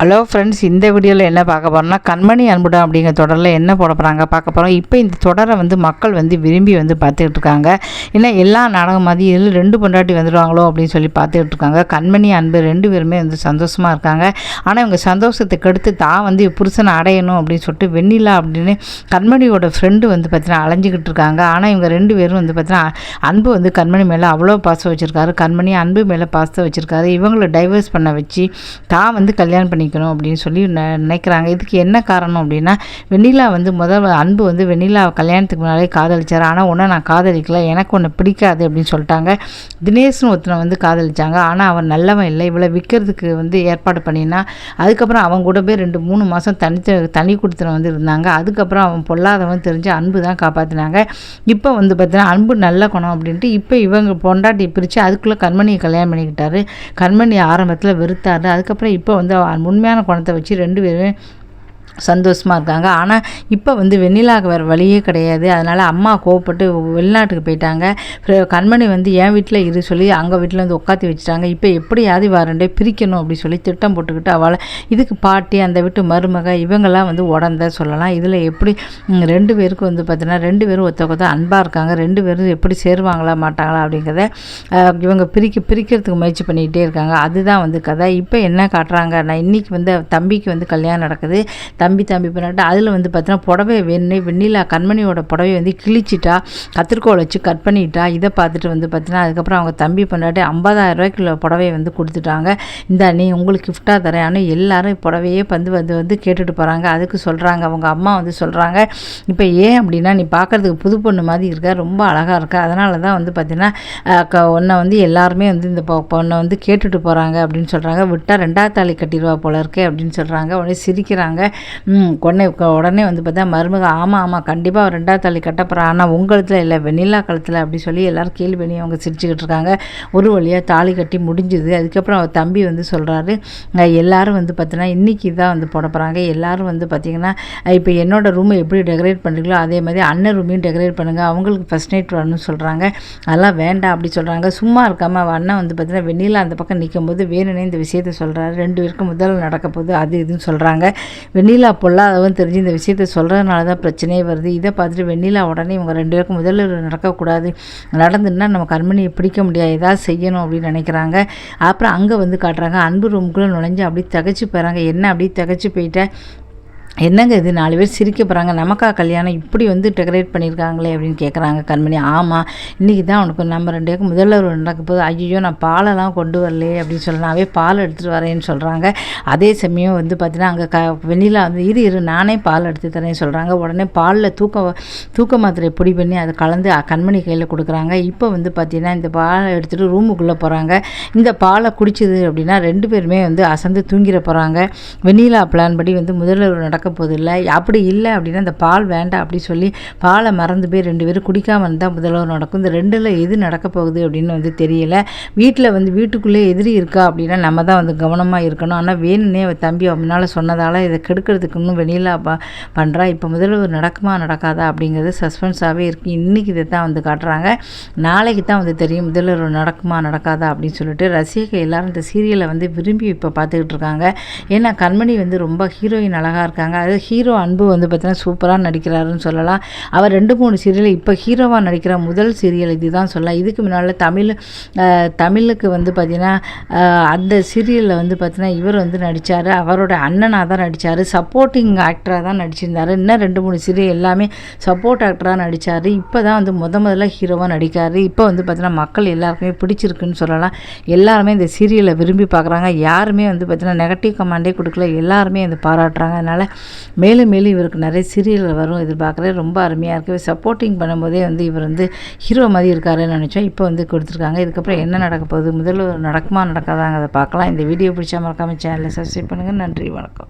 Hello friends இந்த வீடியோவில் என்ன பார்க்க போகிறோம்னா கண்மணி அன்புடா அப்படிங்கிற தொடரில் என்ன போட போகிறாங்க பார்க்க போகிறோம் இப்போ இந்த தொடரை வந்து மக்கள் வந்து விரும்பி வந்து பார்த்துக்கிட்டு இருக்காங்க. ஏன்னா எல்லா நாடகம் மாதிரி இதில் ரெண்டு பொண்டாட்டி வந்துடுவாங்களோ அப்படின்னு சொல்லி பார்த்துக்கிட்டு இருக்காங்க. கண்மணி அன்பு ரெண்டு பேருமே வந்து சந்தோஷமாக இருக்காங்க. ஆனால் இவங்க சந்தோஷத்தை கெடுத்து தான் வந்து புருஷனை அடையணும் அப்படின்னு சொல்லிட்டு வெண்ணிலா அப்படின்னு கண்மணியோட ஃப்ரெண்டு வந்து பார்த்தீங்கன்னா அலைஞ்சிக்கிட்டு இருக்காங்க. ஆனால் இவங்க ரெண்டு பேரும் வந்து பார்த்தீங்கன்னா அன்பு வந்து கண்மணி மேலே அவ்வளோ பாசம் வச்சுருக்காரு. கண்மணி அன்பு மேலே பாசத்தை வச்சுருக்காரு. இவங்களை டைவர்ஸ் பண்ண வச்சு தான் வந்து கல்யாணம் பண்ணி பண்ணிக்கணும் அப்படின்னு சொல்லி நினைக்கிறாங்க. இதுக்கு என்ன காரணம் அப்படின்னா வெண்ணிலா வந்து முதல் அன்பு வந்து வெண்ணிலா கல்யாணத்துக்கு முன்னாலே காதலிச்சார். ஆனால் ஒன்றை நான் காதலிக்கல எனக்கு ஒன்று பிடிக்காது அப்படின்னு சொல்லிட்டாங்க. தினேஷ்னு ஒருத்தனை வந்து காதலிச்சாங்க. ஆனால் அவன் நல்லவன் இல்லை. இவ்வளோ விற்கிறதுக்கு வந்து ஏற்பாடு பண்ணினா அதுக்கப்புறம் அவன் கூட போய் ரெண்டு மூணு மாதம் தனி தனி கொடுத்துன வந்து இருந்தாங்க. அதுக்கப்புறம் அவன் பொல்லாதவன் தெரிஞ்சு அன்பு தான் காப்பாற்றினாங்க இப்போ வந்து பார்த்தீங்கன்னா அன்பு நல்ல குணம் அப்படின்ட்டு இப்போ இவங்க பொண்டாட்டி பிரித்து அதுக்குள்ளே கண்மணியை கல்யாணம் பண்ணிக்கிட்டாரு. கண்மணி ஆரம்பத்தில் வெறுத்தாரு. அதுக்கப்புறம் இப்போ வந்து உண்மையான குணத்தை வச்சு ரெண்டு பேருமே சந்தோஷமாக இருக்காங்க. ஆனால் இப்போ வந்து வெண்ணிலாவுக்கு வேறு வழியே கிடையாது. அதனால் அம்மா கோவப்பட்டு வெளிநாட்டுக்கு போயிட்டாங்க. கண்மணி வந்து என் வீட்டில் இரு சொல்லி அங்கே வீட்டில் வந்து உட்காத்தி வச்சுட்டாங்க. இப்போ எப்படியாவது வரண்டே பிரிக்கணும் அப்படி சொல்லி திட்டம் போட்டுக்கிட்டு அவளை இதுக்கு பாட்டி அந்த வீட்டு மருமக இவங்கெல்லாம் வந்து உடந்த சொல்லலாம். இதில் எப்படி ரெண்டு பேருக்கு வந்து பார்த்தீங்கன்னா ரெண்டு பேரும் ஒத்த கொத்த அன்பாக இருக்காங்க. ரெண்டு பேரும் எப்படி சேருவாங்களா மாட்டாங்களா அப்படிங்கிறத இவங்க பிரிக்க பிரிக்கிறதுக்கு முயற்சி பண்ணிக்கிட்டே இருக்காங்க. அதுதான் வந்து கதை. இப்போ என்ன காட்டுறாங்க? நான் இன்றைக்கி வந்து தம்பிக்கு வந்து கல்யாணம் நடக்குது. தம்பி தம்பி பண்ணிட்டு அதில் வந்து பார்த்தீங்கன்னா புடவை வெண்ணெய் வெண்ணிலா கண்மணியோட புடவை வந்து கிழிச்சிட்டா கத்திரிக்கோள் வச்சு கட் பண்ணிட்டா இதை பார்த்துட்டு வந்து பார்த்தீங்கன்னா அதுக்கப்புறம் அவங்க தம்பி பண்ணாட்டி ஐம்பதாயிரம் ரூபாய்க்குள்ள புடவையை வந்து கொடுத்துட்டாங்க. இந்த நீ உங்களுக்கு கிஃப்டாக தரேன். ஆனால் எல்லாரும் புடவையே வந்து வந்து வந்து கேட்டுட்டு போகிறாங்க அதுக்கு சொல்கிறாங்க அவங்க அம்மா வந்து சொல்கிறாங்க இப்போ ஏன் அப்படின்னா நீ பார்க்குறதுக்கு புது பொண்ணு மாதிரி இருக்க. ரொம்ப அழகாக இருக்கா. அதனால தான் வந்து பார்த்தீங்கன்னா உன்னை வந்து எல்லாருமே வந்து இந்த பொண்ணை வந்து கேட்டுட்டு போகிறாங்க அப்படின்னு சொல்கிறாங்க விட்டால் ரெண்டாவது தாலி கட்டிடுவா போல இருக்கே அப்படின்னு சொல்கிறாங்க உடனே சிரிக்கிறாங்க. உடனே உடனே வந்து பார்த்தா மருமக ஆமாம் ஆமாம் கண்டிப்பாக ரெண்டாவது தள்ளி கட்டப்படுறான் ஆனால் உங்களத்தில் இல்லை வெண்ணிலா காலத்தில் அப்படி சொல்லி எல்லோரும் கேள்வி பண்ணி அவங்க சிரிச்சுக்கிட்டு இருக்காங்க. ஒரு வழியாக தாலி கட்டி முடிஞ்சுது. அதுக்கப்புறம் அவர் தம்பி வந்து சொல்கிறாரு எல்லோரும் வந்து பார்த்தீங்கன்னா இன்றைக்கி தான் வந்து போட போகிறாங்க எல்லோரும் வந்து பார்த்திங்கன்னா இப்போ என்னோடய ரூமை எப்படி டெக்கரேட் பண்ணுறீங்களோ அதே மாதிரி அண்ணன் ரூமையும் டெக்கரேட் பண்ணுங்கள் அவங்களுக்கு ஃபஸ்ட் நைட் வரணும்னு சொல்கிறாங்க அதெல்லாம் வேண்டாம் அப்படி சொல்கிறாங்க சும்மா இருக்காமல் அண்ணன் வந்து பார்த்தீங்கன்னா வெண்ணிலா அந்த பக்கம் நிற்கும் போது வேணுனே இந்த விஷயத்த சொல்கிறாரு ரெண்டு பேருக்கும் முதல்ல நடக்க போது அது இதுன்னு சொல்கிறாங்க வெண்ணிலா வெண்ணிலா பொல்லாதவன் தெரிஞ்சு இந்த விஷயத்த சொல்கிறதுனால தான் பிரச்சனையே வருது. இதை பார்த்துட்டு வெண்ணிலா உடனே இவங்க ரெண்டு பேருக்கும் முதல்ல நடக்கக்கூடாது. நடந்துன்னா நம்ம கண்மணியை பிடிக்க முடியாது. ஏதாவது செய்யணும் அப்படின்னு நினைக்கிறாங்க. அப்புறம் அங்கே வந்து காட்டுறாங்க. அன்பு ரூமுக்குள்ளே நுழைஞ்சு அப்படியே தகச்சு போகிறாங்க என்ன அப்படியே தகச்சு போயிட்டேன் என்னங்க இது? நாலு பேர் சிரிக்க போகிறாங்க நமக்கா கல்யாணம் இப்படி வந்து டெக்கரேட் பண்ணியிருக்காங்களே அப்படின்னு கேட்குறாங்க கண்மணி. ஆமாம் இன்றைக்கி தான் உனக்கு நம்ம ரெண்டு பேருக்கு முதல்ல ஒரு நடக்க போது ஐயோ நான் பாலெல்லாம் கொண்டு வரலையே அப்படின்னு சொல்லலாவே பால் எடுத்துகிட்டு வரேன்னு சொல்கிறாங்க அதே சமயம் வந்து பார்த்தீங்கன்னா அங்கே க வெண்ணிலா வந்து இரு இரு நானே பால் எடுத்து தரேன்னு சொல்கிறாங்க உடனே பாலில் தூக்க தூக்க மாத்திரை பொடி பண்ணி அதை கலந்து கண்மணி கையில் கொடுக்குறாங்க. இப்போ வந்து பார்த்திங்கன்னா இந்த பாலை எடுத்துகிட்டு ரூமுக்குள்ளே போகிறாங்க இந்த பாலை குடிச்சது அப்படின்னா ரெண்டு பேருமே வந்து அசந்து தூங்கிட போகிறாங்க வெண்ணிலா பிளான் படி வந்து முதல்வர் நடக்க நடக்க போதில்லை அப்படி இல்லை அப்படின்னா அந்த பால் வேண்டாம் அப்படி சொல்லி பாலை மறந்து போய் ரெண்டு பேரும் குடிக்காமல் இருந்தால் முதல்வர் நடக்கும். இந்த ரெண்டில் எது நடக்க போகுது அப்படின்னு வந்து தெரியல. வீட்டில் வந்து வீட்டுக்குள்ளே எதிரி இருக்கா அப்படின்னா நம்ம தான் வந்து கவனமாக இருக்கணும். ஆனால் வேணுன்னே தம்பி முன்னால் சொன்னதால் இதை கெடுக்கிறதுக்கு இன்னும் வெளியில் ப பண்ணுறா இப்போ முதல்வர் நடக்குமா நடக்காதா அப்படிங்கிறது சஸ்பென்ஸாகவே இருக்குது இன்றைக்கி இதை தான் வந்து காட்டுறாங்க. நாளைக்கு தான் வந்து தெரியும் முதல்வர் நடக்குமா நடக்காதா அப்படின்னு சொல்லிட்டு. ரசிகர்கள் எல்லாரும் இந்த சீரியலை வந்து விரும்பி இப்போ பார்த்துக்கிட்டு இருக்காங்க. ஏன்னா கண்மணி வந்து ரொம்ப ஹீரோயின் அழகாக இருக்காங்க. அது ஹீரோ அன்பு வந்து பார்த்தீங்கன்னா சூப்பராக நடிக்கிறாருன்னு சொல்லலாம். அவர் ரெண்டு மூணு சீரியல் இப்போ ஹீரோவாக நடிக்கிற முதல் சீரியல் இது தான் சொல்லலாம். இதுக்கு முன்னால் தமிழ் தமிழுக்கு வந்து பார்த்திங்கன்னா அந்த சீரியலில் வந்து பார்த்திங்கன்னா இவர் வந்து நடித்தார் அவரோட அண்ணனாக தான் நடித்தார் சப்போர்ட்டிங் ஆக்டராக தான் நடிச்சிருந்தார். இன்னும் ரெண்டு மூணு சீரியல் எல்லாமே சப்போர்ட் ஆக்டராக நடித்தார் இப்போ தான் வந்து முத முதல்ல ஹீரோவாக நடிக்கார். இப்போ வந்து பார்த்திங்கன்னா மக்கள் எல்லாருக்குமே பிடிச்சிருக்குன்னு சொல்லலாம். எல்லாருமே இந்த சீரியலை விரும்பி பார்க்குறாங்க. யாருமே வந்து பார்த்திங்கன்னா நெகட்டிவ் கமாண்டே கொடுக்கல. எல்லாருமே வந்து பாராட்டுறாங்க. அதனால் மேலும் மேலும் இவருக்கு நிறைய சீரியல்கள் வரும் எதிர்பார்க்குறேன். ரொம்ப அருமையாக இருக்குது சப்போர்ட்டிங் பண்ணும்போதே வந்து இவர் வந்து ஹீரோ மாதிரி இருக்காருன்னு நினச்சோம் இப்போ வந்து கொடுத்துருக்காங்க. இதுக்கப்புறம் என்ன நடக்க போகுது? முதல்ல நடக்குமா நடக்காதாங்க அதை பார்க்கலாம். இந்த வீடியோ பிடிச்சா மறக்காமல் சேனலை சப்ஸ்கிரைப் பண்ணுங்கள் நன்றி வணக்கம்.